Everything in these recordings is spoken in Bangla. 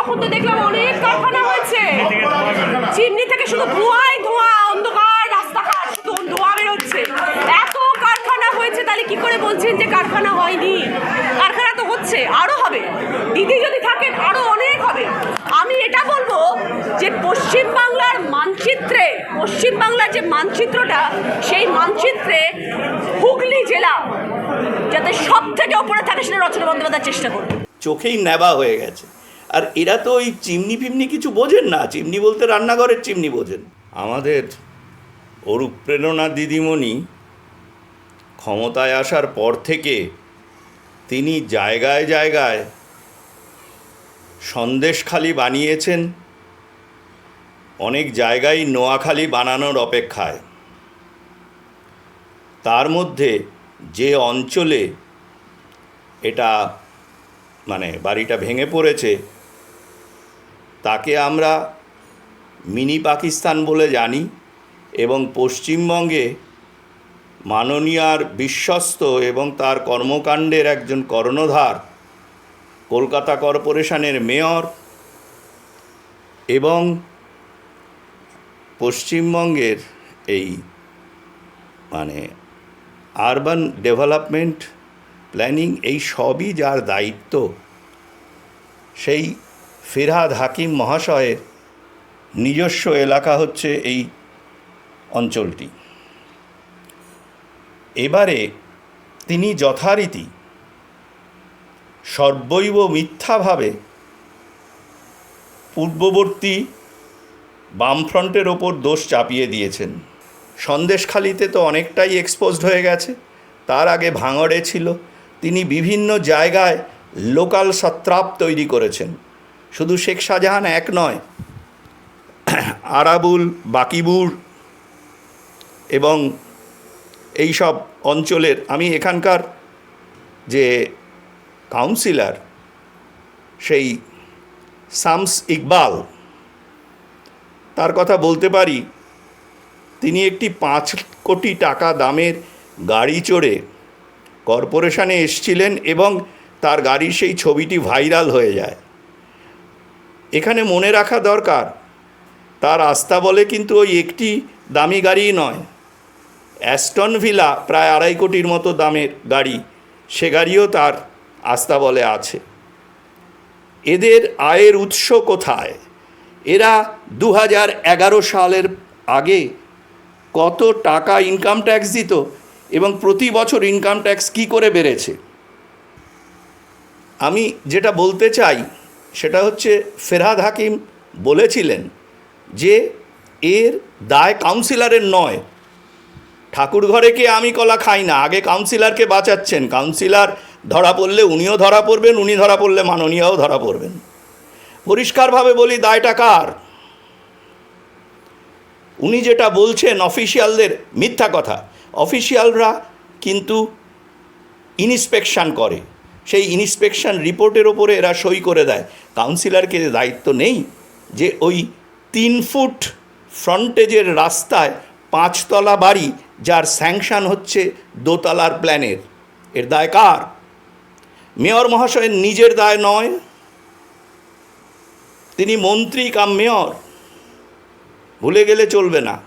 তখন তো দেখলাম অনেক কারখানা হয়েছে। চিমনি থেকে শুধু ধোঁয়াই ধোঁয়া, অন্ধকার, রাস্তাঘাট, শুধু ধোঁয়া বেরোচ্ছে। এত কারখানা হয়েছে, তাহলে কি করে বলছেন যে কারখানা হয়নি? কারখানা তো হচ্ছে, আরও হবে। দিদি যদি থাকেন, আরও অনেক হবে। আমি এটা বলব যে পশ্চিম বাংলার মানচিত্রে পশ্চিম বাংলার যে মানচিত্রটা, সেই মানচিত্রে হুগলি জেলা যাতে সব থেকে ওপরে থাকে সেটা রচনা বন্দ্যোপাধ্যায় চেষ্টা করবে। চোখেই নেবা হয়ে গেছে। আর এরা তো ওই চিমনি ফিমনি কিছু বোঝেন না। চিমনি বলতে রান্নাঘরের চিমনি বোঝেন। আমাদের অনুপ্রেরণা দিদিমণি ক্ষমতায় আসার পর থেকে তিনি জায়গায় জায়গায় সন্দেশখালি বানিয়েছেন, অনেক জায়গায় নোয়াখালী বানানোর অপেক্ষায়। তার মধ্যে যে অঞ্চলে এটা মানে বাড়িটা ভেঙে পড়েছে তাকে আমরা মিনি পাকিস্তান বলে জানি এবং পশ্চিমবঙ্গে মাননীয়ার বিশ্বস্ত এবং তার কর্মকাণ্ডের একজন কর্ণধার কলকাতা কর্পোরেশনের মেয়র এবং পশ্চিমবঙ্গের এই মানে আরবান ডেভেলপমেন্ট প্ল্যানিং এই সবই যার দায়িত্ব, সেই ফিরহাদ হাকিম মহাশয়ের নিজস্ব এলাকা হচ্ছে এই অঞ্চলটি। এবারে তিনি যথারীতি সর্বৈব মিথ্যাভাবে পূর্ববর্তী বামফ্রন্টের ওপর দোষ চাপিয়ে দিয়েছেন। সন্দেশখালিতে তো অনেকটাই এক্সপোজড হয়ে গেছে, তার আগে ভাঙড়ে ছিল, তিনি বিভিন্ন জায়গায় লোকাল সত্রাপ তৈরি করেছেন। শুধু শেখ শাহজাহান এক নয়, আরাবুল বাকিবুর এবং এই সব অঞ্চলের, আমি এখানকার যে কাউন্সিলর সেই শামস ইকবাল, তার কথা বলতে পারি, তিনি একটি পাঁচ কোটি টাকা দামের গাড়ি চড়ে কর্পোরেশনে এসছিলেন এবং তার গাড়ির সেই ছবিটি ভাইরাল হয়ে যায়। এখানে মনে রাখা দরকার। তার আস্থা বলে কিন্তু ওই একটি দামি গাড়ি নয়। অ্যাস্টন ভিলা প্রায় আড়াই কোটির মতো দামের গাড়ি, সে গাড়িও তার আস্থা বলে আছে। এদের আয়ের উৎস কোথায়? এরা দু এগারো সালের আগে কত টাকা ইনকাম ট্যাক্স দিত এবং প্রতি বছর ইনকাম ট্যাক্স কী করে বেড়েছে? আমি যেটা বলতে চাই সেটা হচ্ছে ফেরহাদ হাকিম বলেছিলেন যে, এর দায় কাউন্সিলরের নয়। ঠাকুর ঘরে কে আমি কলা খাই না? আগে কাউন্সিলরকে বাঁচাচ্ছেন। কাউন্সিলর ধরা পড়লে উনিও ধরা পড়বেন, উনি ধরা পড়লে মাননীয়াও ধরা পড়বেন। পরিষ্কারভাবে বলি, দায়টা কার? উনি যেটা বলছেন অফিসিয়ালদের মিথ্যা কথা। অফিসিয়ালরা কিন্তু ইন্সপেকশন করে। সেই ইন্সপেকশন রিপোর্টের ওপরে এরা সই করে দেয়। কাউন্সিলরকে দায়িত্ব নেই, যে ওই তিন ফুট ফ্রন্টেজের রাস্তায় পাঁচতলা বাড়ি, যার স্যাংশন হচ্ছে দোতলার প্ল্যানের এর দায় কার? মেয়র মহাশয়ের নিজের দায় নয়। তিনি মন্ত্রী কাম মেয়র। ভুলে গেলে চলবে না।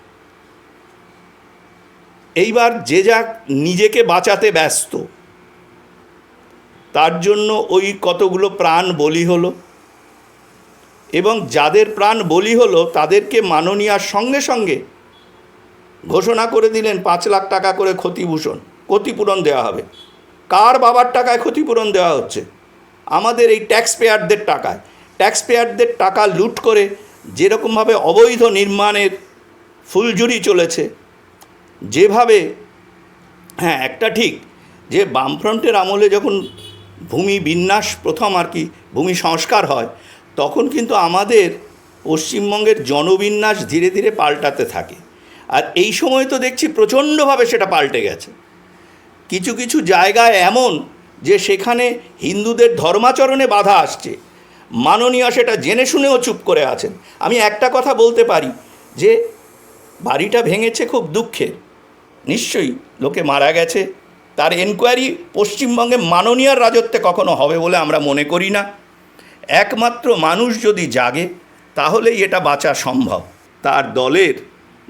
এইবার যে যাক নিজেকে বাঁচাতে ব্যস্ত। তার জন্য ওই কতগুলো প্রাণ বলি হলো? এবং যাদের প্রাণ বলি হলো, তাদেরকে মাননীয়ার সঙ্গে সঙ্গে ঘোষণা করে দিলেন, পাঁচ লাখ টাকা করে ক্ষতিভূষণ ক্ষতিপূরণ দেওয়া হবে। কার বাবার টাকায় ক্ষতিপূরণ দেওয়া হচ্ছে? আমাদের এই ট্যাক্স পেয়ারদের টাকায়। ট্যাক্স পেয়ারদের টাকা লুট করে যেরকমভাবে অবৈধ নির্মাণের ফুলঝুরি চলেছে, যেভাবে হ্যাঁ একটা ঠিক, যে বামফ্রন্টের আমলে যখন ভূমি বিন্যাস প্রথম আর কি, ভূমি সংস্কার হয়, তখন কিন্তু আমাদের পশ্চিমবঙ্গের জনবিন্যাস ধীরে ধীরে পাল্টাতে থাকে। আর এই সময় তো দেখছি প্রচণ্ডভাবে সেটা পাল্টে গেছে। কিছু কিছু জায়গায় এমন যে সেখানে হিন্দুদের ধর্মাচরণে বাধা আসছে। মাননীয় সেটা জেনে শুনেও চুপ করে আছেন। আমি একটা কথা বলতে পারি যে, বাড়িটা ভেঙেছে খুব দুঃখের নিশ্চয়ই লোকে মারা গেছে। তার এনকোয়ারি পশ্চিমবঙ্গে মাননীয়ার রাজত্বে কখনো হবে বলে আমরা মনে করি না। একমাত্র মানুষ যদি জাগে, তাহলেই এটা বাঁচা সম্ভব। তার দলের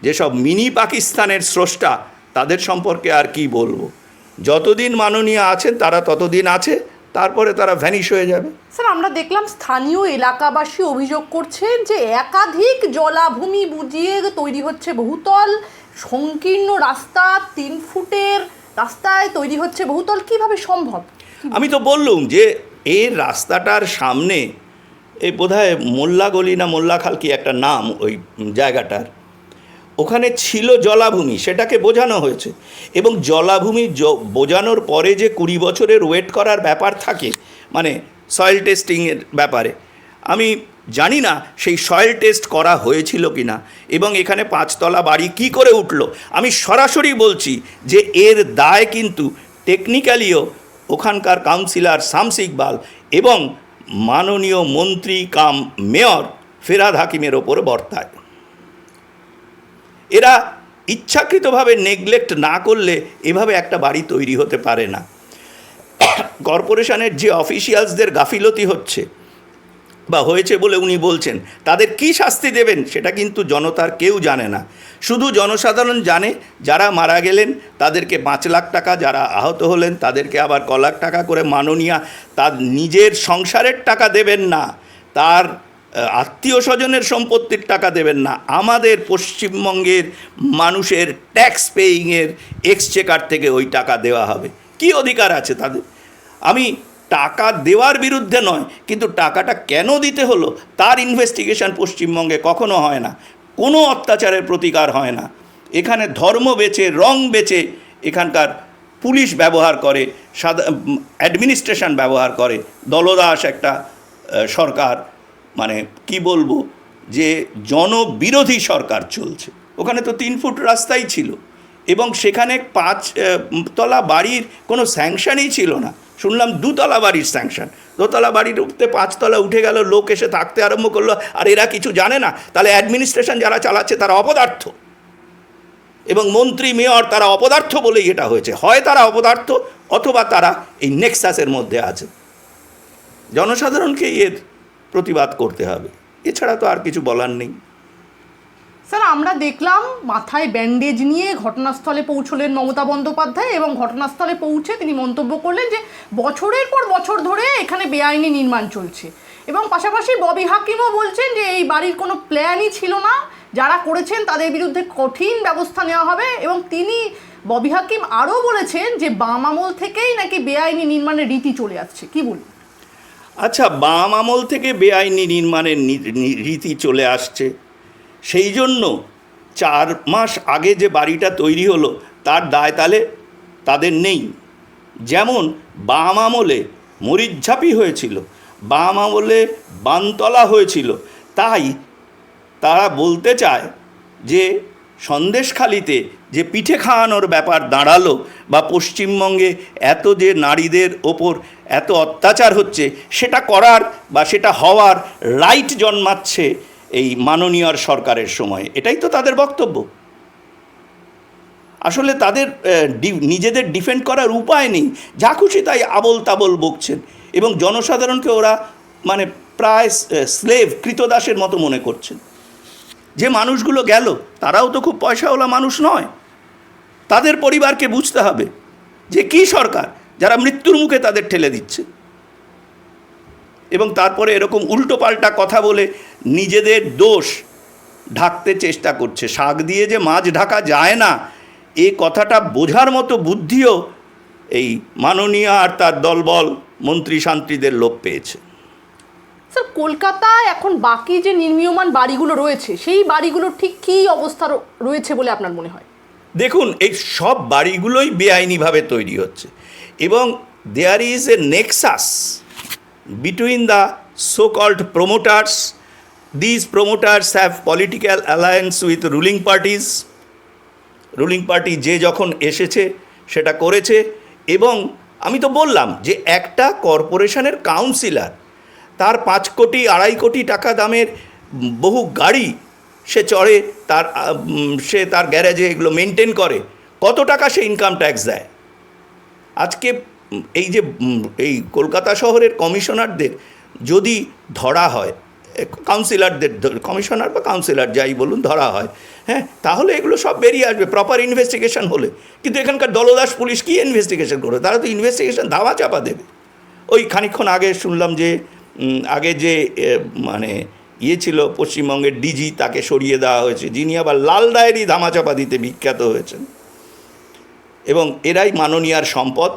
যেসব মিনি পাকিস্তানের স্রষ্টা, তাদের সম্পর্কে আর কি বলব? যতদিন মাননীয় আছেন, তারা ততদিন আছে, তারপরে তারা ভ্যানিশ হয়ে যাবে। স্যার, আমরা দেখলাম স্থানীয় এলাকাবাসী অভিযোগ করছেন যে একাধিক জলাভূমি বুঝিয়ে তৈরি হচ্ছে বহুতল, সংকীর্ণ রাস্তা, তিন ফুটের রাস্তায় তৈরি হচ্ছে বহুতল, কীভাবে সম্ভব? আমি তো বললুম যে এই রাস্তাটার সামনে এই বোধহয় মোল্লা গলি না মোল্লা খাল কি একটা নাম ওই জায়গাটার? ওখানে ছিল জলাভূমি, সেটাকে বোঝানো হয়েছে। এবং জলাভূমি বোঝানোর পরে যে কুড়ি বছরের ওয়েট করার ব্যাপার থাকে মানে সয়েল টেস্টিংয়ের ব্যাপারে, আমি জানি না সেই সয়েল টেস্ট করা হয়েছিল কি না এবং এখানে পাঁচতলা বাড়ি কি করে উঠল? আমি সরাসরি বলছি যে এর দায় কিন্তু টেকনিক্যালিও ওখানকার কাউন্সিলর শামস ইকবাল এবং মাননীয় মন্ত্রী কাম মেয়র ফেরাদ হাকিমের ওপর বর্তায়। এরা ইচ্ছাকৃতভাবে নেগলেক্ট না করলে এভাবে একটা বাড়ি তৈরি হতে পারে না। কর্পোরেশনের যে অফিসিয়ালসদের গাফিলতি হচ্ছে বা হয়েছে বলে উনি বলছেন, তাদের কি শাস্তি দেবেন সেটা কিন্তু জনতার কেউ জানে না। শুধু জনসাধারণ জানে, যারা মারা গেলেন, তাদেরকে পাঁচ লাখ টাকা, যারা আহত হলেন, তাদেরকে আবার ক লাখ টাকা করে মাননীয়া তার নিজের সংসারের টাকা দেবেন না, তার আত্মীয় স্বজনের সম্পত্তির টাকা দেবেন না। আমাদের পশ্চিমবঙ্গের মানুষের ট্যাক্স পেইংয়ের এক্সচেকার থেকে ওই টাকা দেওয়া হবে। কি অধিকার আছে তাদের? আমি টাকা দেওয়ার বিরুদ্ধে নয়, কিন্তু টাকাটা কেন দিতে হলো তার ইনভেস্টিগেশন পশ্চিমবঙ্গে কখনো হয় না, কোনো অত্যাচারের প্রতিকার হয় না। এখানে ধর্ম বেচে, রং বেচে এখানকার পুলিশ ব্যবহার করে সাদা অ্যাডমিনিস্ট্রেশন ব্যবহার করে। দলদাস একটা সরকার মানে কি বলব, যে জনবিরোধী সরকার চলছে। ওখানে তো তিন ফুট রাস্তাই ছিল এবং সেখানে পাঁচ তলা বাড়ির কোনো স্যাংশনই ছিল না। শুনলাম দুতলা বাড়ির স্যাংশন দোতলা বাড়ির উঠতে পাঁচতলা উঠে গেল, লোক এসে থাকতে আরম্ভ করল, আর এরা কিছু জানে না। তাহলে অ্যাডমিনিস্ট্রেশন যারা চালাচ্ছে, তারা অপদার্থ। এবং মন্ত্রী, মেয়র, তারা অপদার্থ বলেই এটা হয়েছে। হয় তারা অপদার্থ, অথবা তারা এই নেক্সাসের মধ্যে আছে। জনসাধারণকে এর প্রতিবাদ করতে হবে। এছাড়া তো আর কিছু বলার নেই। স্যার, আমরা দেখলাম মাথায় ব্যান্ডেজ নিয়ে ঘটনাস্থলে পৌঁছলেন মমতা বন্দ্যোপাধ্যায় এবং ঘটনাস্থলে পৌঁছে তিনি মন্তব্য করলেন যে বছরের পর বছর ধরে এখানে বেআইনি নির্মাণ চলছে। এবং পাশাপাশি ববি হাকিমও বলছেন যে এই বাড়ির কোনো প্ল্যানই ছিল না। যারা করেছেন তাদের বিরুদ্ধে কঠিন ব্যবস্থা নেওয়া হবে এবং তিনি, ববি হাকিম আরও বলেছেন যে বাম আমল থেকেই নাকি বেআইনি নির্মাণের রীতি চলে আসছে। কি বলুন? আচ্ছা বাম আমল থেকে বেআইনি নির্মাণের রীতি চলে আসছে। সেই জন্য চার মাস আগে যে বাড়িটা তৈরি হলো, তার দায় তালে তাদের নেই। যেমন বাম আমলে মরিচঝাপি হয়েছিল বাম আমলে বানতলা হয়েছিল, তাই তারা বলতে চায় যে সন্দেশখালিতে যে পিঠে খাওয়ানোর ব্যাপার দাঁড়াল বা পশ্চিমবঙ্গে এত যে নারীদের ওপর এত অত্যাচার হচ্ছে, সেটা করার বা সেটা হওয়ার রাইট জন্মাচ্ছে এই মাননীয়র সরকারের সময়। এটাই তো তাদের বক্তব্য। আসলে তাদের নিজেদের ডিফেন্ড করার উপায় নেই। যা খুশি তাই আবল তাবল বকছেন এবং জনসাধারণকে ওরা মানে প্রায় স্লেভ, কৃতদাসের মতো মনে করছেন। যে মানুষগুলো গেল, তারাও তো খুব পয়সাওয়ালা মানুষ নয়। তাদের পরিবারকে বুঝতে হবে যে কি সরকার, যারা মৃত্যুর মুখে তাদের ঠেলে দিচ্ছে। এবং তারপরে এরকম উল্টোপাল্টা কথা বলে নিজেদের দোষ ঢাকতে চেষ্টা করছে। শাক দিয়ে যে মাছ ঢাকা যায় না এ কথাটা বোঝার মতো বুদ্ধিও এই মাননীয় আর তার দলবল মন্ত্রী শান্তিদের লোপ পেয়েছে। স্যার কলকাতায় এখন বাকি যে নির্মীয়মান বাড়িগুলো রয়েছে সেই বাড়িগুলোর ঠিক কী অবস্থা রয়েছে বলে আপনার মনে হয়? দেখুন এই সব বাড়িগুলোই বেআইনিভাবে তৈরি হচ্ছে এবং there is a nexus between the so called promoters these promoters have political alliance with ruling parties ruling party যে যখন এসেছে, সেটা করেছে এবং আমি তো বললাম যে একটা কর্পোরেশনের কাউন্সিলর, তার পাঁচ কোটি, আড়াই কোটি টাকা দামের বহু গাড়ি সে চড়ে তার সে তার গ্যারেজে এগুলো মেনটেন করে। কত টাকা সে ইনকাম ট্যাক্স দেয়? আজকে এই যে এই কলকাতা শহরের কমিশনারদের যদি ধরা হয় কাউন্সিলরদের কমিশনার বা কাউন্সিলর যাই বলুন ধরা হয় হ্যাঁ তাহলে এগুলো সব বেরিয়ে আসবে প্রপার ইনভেস্টিগেশন হলে। কিন্তু এখানকার দলদাস পুলিশ কী ইনভেস্টিগেশন করবে? তারা তো ইনভেস্টিগেশন ধামা চাপা দেবে। ওই খানিকক্ষণ আগে শুনলাম যে আগে যে মানে ইয়ে ছিল পশ্চিমবঙ্গের ডিজি তাকে সরিয়ে দেওয়া হয়েছে, যিনি আবার লাল ডায়েরি ধামাচাপা দিতে বিখ্যাত হয়েছেন। এবং এরাই মাননীয়ার সম্পদ।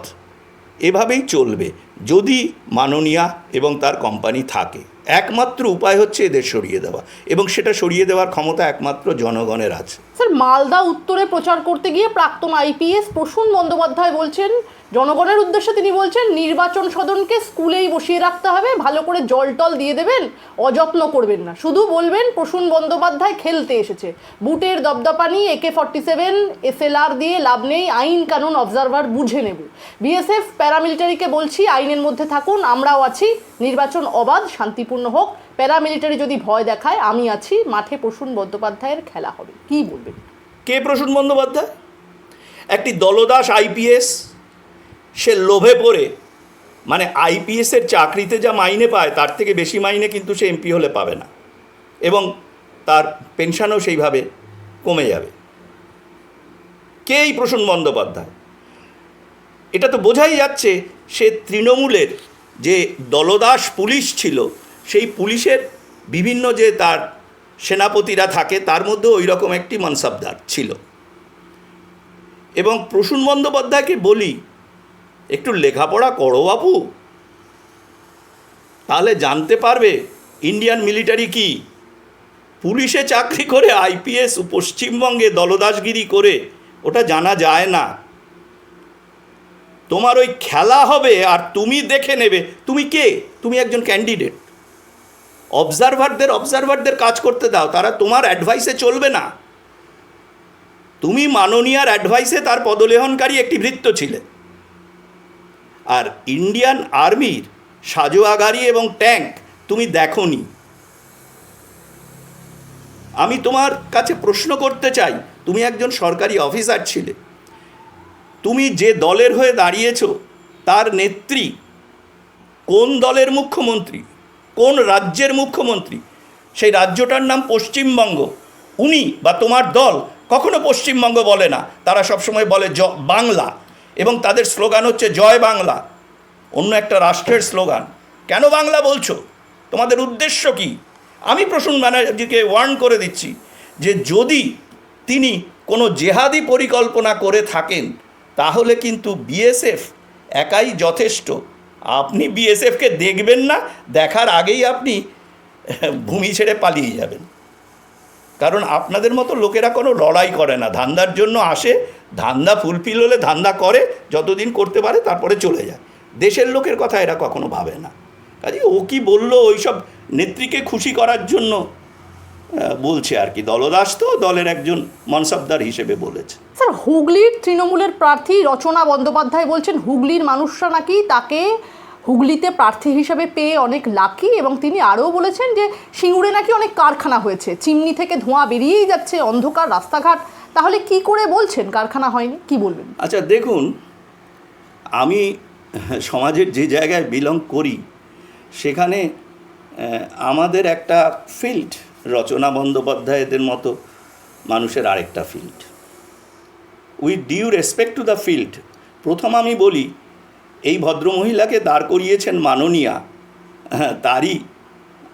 এভাবেই চলবে, যদি মাননীয়া এবং তার কোম্পানি থাকে। একমাত্র উপায় হচ্ছে এদের সরিয়ে দেওয়া এবং সেটা সরিয়ে দেওয়ার ক্ষমতা একমাত্র জনগণের আছে। স্যার, মালদা উত্তরে প্রচার করতে গিয়ে প্রাক্তন আইপিএস প্রসূন বন্দ্যোপাধ্যায় বলছেন জনগণের উদ্দেশ্যে তিনি বলছেন, নির্বাচন সদনকে স্কুলেই বসিয়ে রাখতে হবে, ভালো করে জল টল দিয়ে দেবেন, অযত্ন করবেন না। শুধু বলবেন, প্রসূন বন্দ্যোপাধ্যায় খেলতে এসেছে। বুটের দপদপানি একে ফর্টি সেভেন এসএলআর দিয়ে লাভ নেই, আইন কানুন অবজারভার বুঝে নেব। বিএসএফ প্যারামিলিটারিকে বলছি, আইনের মধ্যে থাকুন, আমরাও আছি, নির্বাচন অবাধ, শান্তিপূর্ণ হোক। প্যারামিলিটারি যদি ভয় দেখায়, আমি আছি, মাঠে প্রসূন বন্দ্যোপাধ্যায়ের খেলা হবে। কি বলবেন? কে প্রসূন বন্দ্যোপাধ্যায়? একটি দলদাস আইপিএস সে লোভে পড়ে। মানে আইপিএসের চাকরিতে যা মাইনে পায়, তার থেকে বেশি মাইনে কিন্তু সে এমপি হলে পাবে না। এবং তার পেনশনও সেইভাবে কমে যাবে। কে এই প্রসূন বন্দ্যোপাধ্যায়? এটা তো বোঝাই যাচ্ছে, সে তৃণমূলের যে দলদাস পুলিশ ছিল, সেই পুলিশের বিভিন্ন যে তার সেনাপতিরা থাকে, তার মধ্যে ওই রকম একটি মনসাবদার ছিল। এবং প্রসূন বন্দ্যোপাধ্যায়কে বলি একটু লেখাপড়া করো বাপু। তাহলে জানতে পারবে ইন্ডিয়ান মিলিটারি কি। পুলিশে চাকরি করে আইপিএস পশ্চিমবঙ্গে দলদাসগিরি করে, ওটা জানা যায় না। তোমার ওই খেলা হবে আর তুমি দেখে নেবে। তুমি কে? তুমি একজন ক্যান্ডিডেট অবজারভারদের অবজারভারদের কাজ করতে দাও, তারা তোমার অ্যাডভাইসে চলবে না। তুমি মাননীয়ার অ্যাডভাইসে তার পদলেহনকারী একটি ভৃত্য ছিলে। আর ইন্ডিয়ান আর্মির সাজোয়া গাড়ি এবং ট্যাঙ্ক তুমি দেখোনি। আমি তোমার কাছে প্রশ্ন করতে চাই, তুমি একজন সরকারি অফিসার ছিলে। তুমি যে দলের হয়ে দাঁড়িয়েছ, তার নেত্রী কোন দলের মুখ্যমন্ত্রী, কোন রাজ্যের মুখ্যমন্ত্রী, সেই রাজ্যটার নাম পশ্চিমবঙ্গ, উনি বা তোমার দল কখনো পশ্চিমবঙ্গ বলে না। তারা সবসময় বলে জ, বাংলা। এবং তাদের স্লোগান হচ্ছে জয় বাংলা। অন্য একটা রাষ্ট্রের স্লোগান। কেন বাংলা বলছো? তোমাদের উদ্দেশ্য কি? আমি প্রসূন ব্যানার্জিকে ওয়ার্ন করে দিচ্ছি যে যদি তিনি কোনো জেহাদি পরিকল্পনা করে থাকেন, তাহলে কিন্তু বিএসএফ একাই যথেষ্ট। আপনি বিএসএফকে দেখবেন না, দেখার আগেই আপনি ভূমি ছেড়ে পালিয়ে যাবেন। কারণ আপনাদের মতো লোকেরা কোনো লড়াই করে না। ধান্দার জন্য আসে ধান্দা ফুলফিল হলে ধান্দা করে, যতদিন করতে পারে তারপরে চলে যায়। দেশের লোকের কথা এরা কখনো ভাবে না। কাজে ও কি বলল ওইসব নেত্রীকে খুশি করার জন্য? বলছে আর কি, দলদাস তো দলের একজন মনসবদার হিসেবে বলেছে। স্যার, হুগলির তৃণমূলের প্রার্থী রচনা বন্দ্যোপাধ্যায় বলছেন, হুগলির মানুষরা নাকি তাকে হুগলিতে প্রার্থী হিসেবে পেয়ে অনেক লাকি এবং তিনি আরও বলেছেন যে, সিঙ্গুরে নাকি অনেক কারখানা হয়েছে। চিমনি থেকে ধোঁয়া বেরিয়েই যাচ্ছে, অন্ধকার, রাস্তাঘাট। তাহলে কি করে বলছেন? কারখানা হয়নি কি বলবেন? আচ্ছা দেখুন আমি সমাজের যে জায়গায় বিলং করি সেখানে আমাদের একটা ফিল্ড রচনা বন্দ্যোপাধ্যায়দের মতো মানুষের আরেকটা field with due respect to the field প্রথম আমি বলি এই ভদ্রমহিলাকে দাঁড় করিয়েছেন মাননীয়া হ্যাঁ, তারই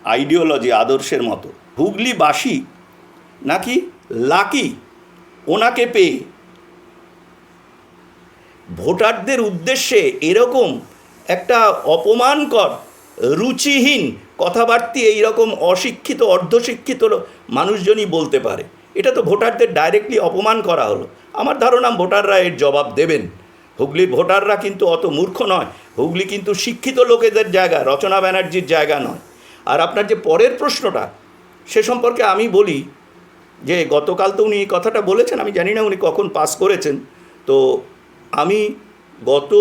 আইডিওলজি আদর্শের মতো। হুগলিবাসী নাকি লাকি? ওনাকে পেয়ে। ভোটারদের উদ্দেশ্যে এরকম একটা অপমানকর, রুচিহীন কথাবার্তি এইরকম অশিক্ষিত, অর্ধশিক্ষিত মানুষজনই বলতে পারে। এটা তো ভোটারদের ডাইরেক্টলি অপমান করা হলো। আমার ধারণা ভোটাররা এর জবাব দেবেন। হুগলির ভোটাররা কিন্তু অত মূর্খ নয়। হুগলি কিন্তু শিক্ষিত লোকেদের জায়গা, রচনা ব্যানার্জির জায়গা নয়। আর আপনার যে পরের প্রশ্নটা, সে সম্পর্কে আমি বলি যে গতকাল তো উনি এই কথাটা বলেছেন, আমি জানি না উনি কখন পাস করেছেন। তো আমি গত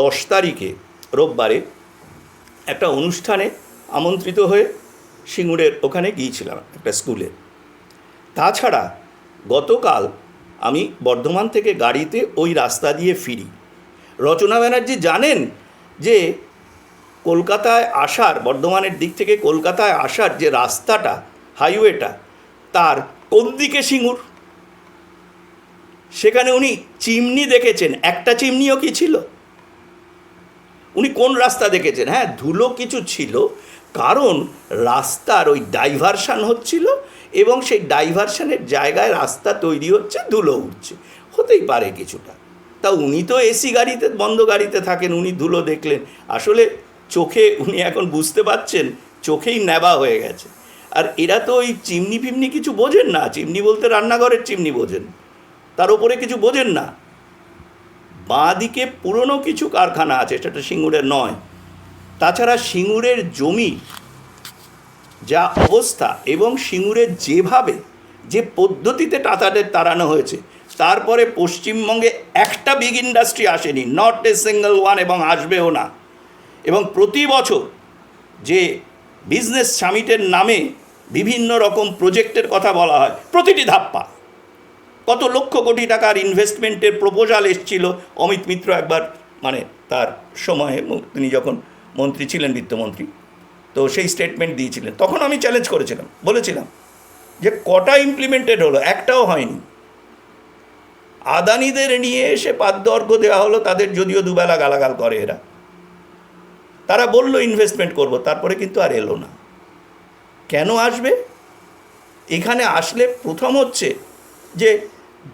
দশ তারিখে রোববারে একটা অনুষ্ঠানে আমন্ত্রিত হয়ে সিঙ্গুরের ওখানে গিয়েছিলাম একটা স্কুলে। তাছাড়া গতকাল আমি বর্ধমান থেকে গাড়িতে ওই রাস্তা দিয়ে ফিরি। রচনা ব্যানার্জি জানেন যে কলকাতায় আসার, বর্ধমানের দিক থেকে কলকাতায় আসার যে রাস্তাটা হাইওয়েটা তার কোন দিকে সিঙ্গুর? সেখানে উনি চিমনি দেখেছেন। একটা চিমনিও কি ছিল? উনি কোন রাস্তা দেখেছেন? হ্যাঁ ধুলো কিছু ছিল, কারণ রাস্তার ওই ডাইভারশন হচ্ছিল এবং সেই ডাইভারশনের জায়গায় রাস্তা তৈরি হচ্ছে, ধুলো উঠছে। হতেই পারে কিছুটা। তা উনি তো এসি গাড়িতে, বন্ধ গাড়িতে থাকেন, উনি ধুলো দেখলেন। আসলে চোখে উনি এখন বুঝতে পারছেন, চোখেই নেবা হয়ে গেছে। আর এরা তো ওই চিমনি ফিমনি কিছু বোঝেন না। চিমনি বলতে রান্নাঘরের চিমনি বোঝেন। তার উপরে কিছু বোঝেন না। বাঁ দিকে পুরনো কিছু কারখানা আছে, সেটা সিঙ্গুরের নয়। তাছাড়া সিঙ্গুরের জমি, যা অবস্থা এবং সিঙ্গুরের যেভাবে যে পদ্ধতিতে টাটাদের তাড়ানো হয়েছে, তারপরে পশ্চিমবঙ্গে একটা বিগ ইন্ডাস্ট্রি আসেনি নট এ সিঙ্গেল ওয়ান এবং আসবেও না। এবং প্রতি বছর যে বিজনেস সামিটের নামে বিভিন্ন রকম প্রজেক্টের কথা বলা হয়। প্রতিটি ধাপ্পা। কত লক্ষ কোটি টাকার ইনভেস্টমেন্টের প্রপোজাল এসছিল? অমিত মিত্র একবার মানে তার সময়ে তিনি যখন মন্ত্রী ছিলেন, বিত্তমন্ত্রী, তো সেই স্টেটমেন্ট দিয়েছিলেন। তখন আমি চ্যালেঞ্জ করেছিলাম, বলেছিলাম যে কটা ইমপ্লিমেন্টেড হলো? একটাও হয়নি। আদানিদের নিয়ে এসে পাদ্য অর্ঘ্য দেওয়া হলো, তাদের যদিও দুবেলা গালাগাল করে এরা। তারা বলল ইনভেস্টমেন্ট করব। তারপরে কিন্তু আর এলো না। কেন আসবে? এখানে আসলে প্রথম হচ্ছে যে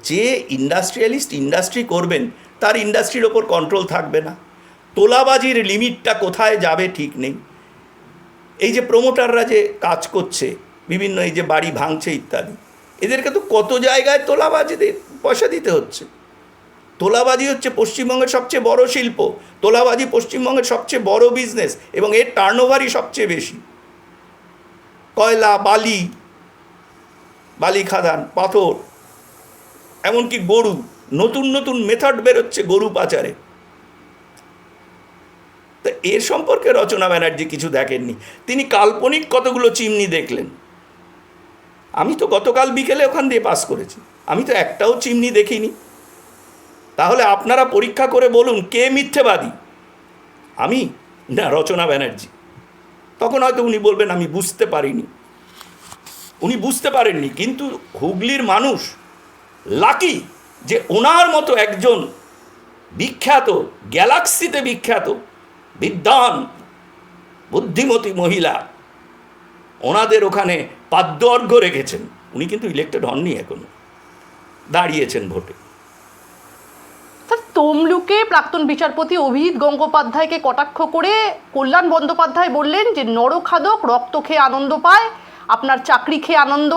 যে ইন্ডাস্ট্রিয়ালিস্ট ইন্ডাস্ট্রি করবেন, তার ইন্ডাস্ট্রির ওপর কন্ট্রোল থাকবে না। তোলাবাজির লিমিটটা কোথায় যাবে ঠিক নেই। এই যে প্রমোটাররা যে কাজ করছে, বিভিন্ন এই যে বাড়ি ভাঙছে ইত্যাদি, এদেরকে তো কত জায়গায় তোলাবাজিতে পয়সা দিতে হচ্ছে? তোলাবাজি হচ্ছে পশ্চিমবঙ্গের সবচেয়ে বড় শিল্প। তোলাবাজি পশ্চিমবঙ্গের সবচেয়ে বড় বিজনেস এবং এর টার্নওভারই সবচেয়ে বেশি। কয়লা, বালি বালি খাদান পাথর, এমনকি গরু, নতুন নতুন মেথড বেরোচ্ছে গরু পাচারে। তা এর সম্পর্কে রচনা ব্যানার্জি কিছু দেখেননি। তিনি কাল্পনিক কতগুলো চিমনি দেখলেন। আমি তো গতকাল বিকেলে ওখান দিয়ে পাস করেছি। আমি তো একটাও চিমনি দেখিনি। তাহলে আপনারা পরীক্ষা করে বলুন কে মিথ্যেবাদী? আমি? না, রচনা ব্যানার্জি। তখন হয়তো উনি বলবেন, আমি বুঝতে পারিনি। উনি বুঝতে পারেননি, কিন্তু হুগলির মানুষ লাকি যে ওনার মতো একজন বিখ্যাত, গ্যালাক্সিতে বিখ্যাত, বিদ্বান, বুদ্ধিমতী মহিলা ওনাদের ওখানে পাদ্য অর্ঘ্য রেখেছেন। উনি কিন্তু ইলেক্টেড হননি এখনও। দাঁড়িয়েছেন ভোটে। স্যার তমলুকে প্রাক্তন বিচারপতি অভিজিৎ গঙ্গোপাধ্যায়কে কটাক্ষ করে কল্যাণ বন্দ্যোপাধ্যায় বললেন যে, নরখাদক রক্ত খেয়ে আনন্দ পায়, আপনার চাকরি খেয়ে আনন্দ,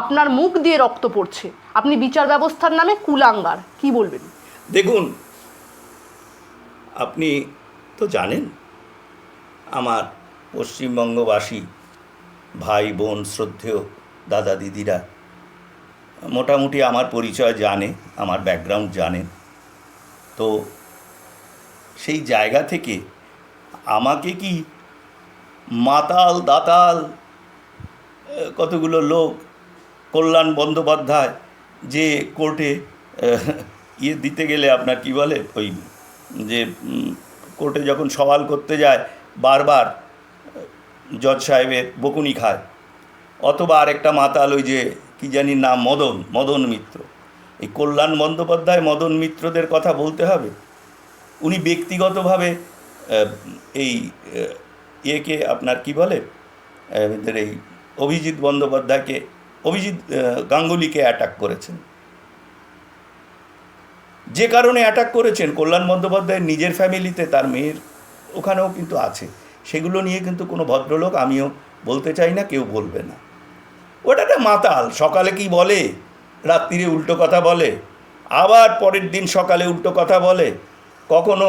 আপনার মুখ দিয়ে রক্ত পড়ছে। আপনি বিচার ব্যবস্থার নামে কুলাঙ্গার, কি বলবেন? দেখুন, আপনি তো জানেন, আমার পশ্চিমবঙ্গবাসী ভাই, বোন, শ্রদ্ধেয় দাদা, দিদিরা মোটামুটি আমার পরিচয় জানে, আমার ব্যাকগ্রাউন্ড জানেন তো সেই জায়গা থেকে আমাকে কি মাতাল, দাতাল কতগুলো লোক, কল্যাণ বন্দ্যোপাধ্যায় যে কোর্টে ইয়ে দিতে গেলে আপনার কি বলে? ওই যে কোর্টে যখন সওয়াল করতে যায়, বারবার জজ সাহেবের বকুনি খায়। অথবা আরেকটা মাতাল ওই যে, কি জানি নাম, মদন মদন মিত্র। এই কল্যাণ বন্দ্যোপাধ্যায় মদন মিত্রদের কথা বলতে হবে? উনি ব্যক্তিগতভাবে এই ইয়েকে আপনার কি বলে? এই অভিজিৎ বন্দ্যোপাধ্যায়কে, অভিজিৎ গাঙ্গুলিকে অ্যাটাক করেছেন। যে কারণে অ্যাটাক করেছেন, কল্যাণ বন্দ্যোপাধ্যায়ের নিজের ফ্যামিলিতে, তার মেয়ের ওখানেও কিন্তু আছে। সেগুলো নিয়ে কিন্তু কোনো ভদ্রলোক, আমিও বলতে চাই না, কেউ বলবে না। ওটা একটা মাতাল, সকালে কি বলে? রাত্রিরে উল্টো কথা বলে, আবার পরের দিন সকালে উল্টো কথা বলে। কখনো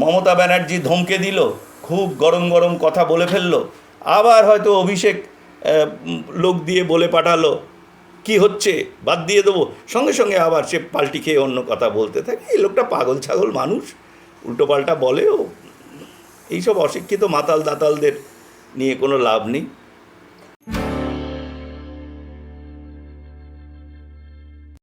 মমতা ব্যানার্জি ধমকে দিল, খুব গরম গরম কথা বলে ফেলল, আবার হয়তো অভিষেক লোক দিয়ে বলে পাঠালো, কি হচ্ছে? বাদ দিয়ে দেবো। সঙ্গে সঙ্গে আবার সে পাল্টি খেয়ে অন্য কথা বলতে থাকে। এই লোকটা পাগল ছাগল মানুষ। উল্টো পাল্টা বলেও, এইসব অশিক্ষিত মাতাল দাতালদের নিয়ে কোনো লাভ নেই।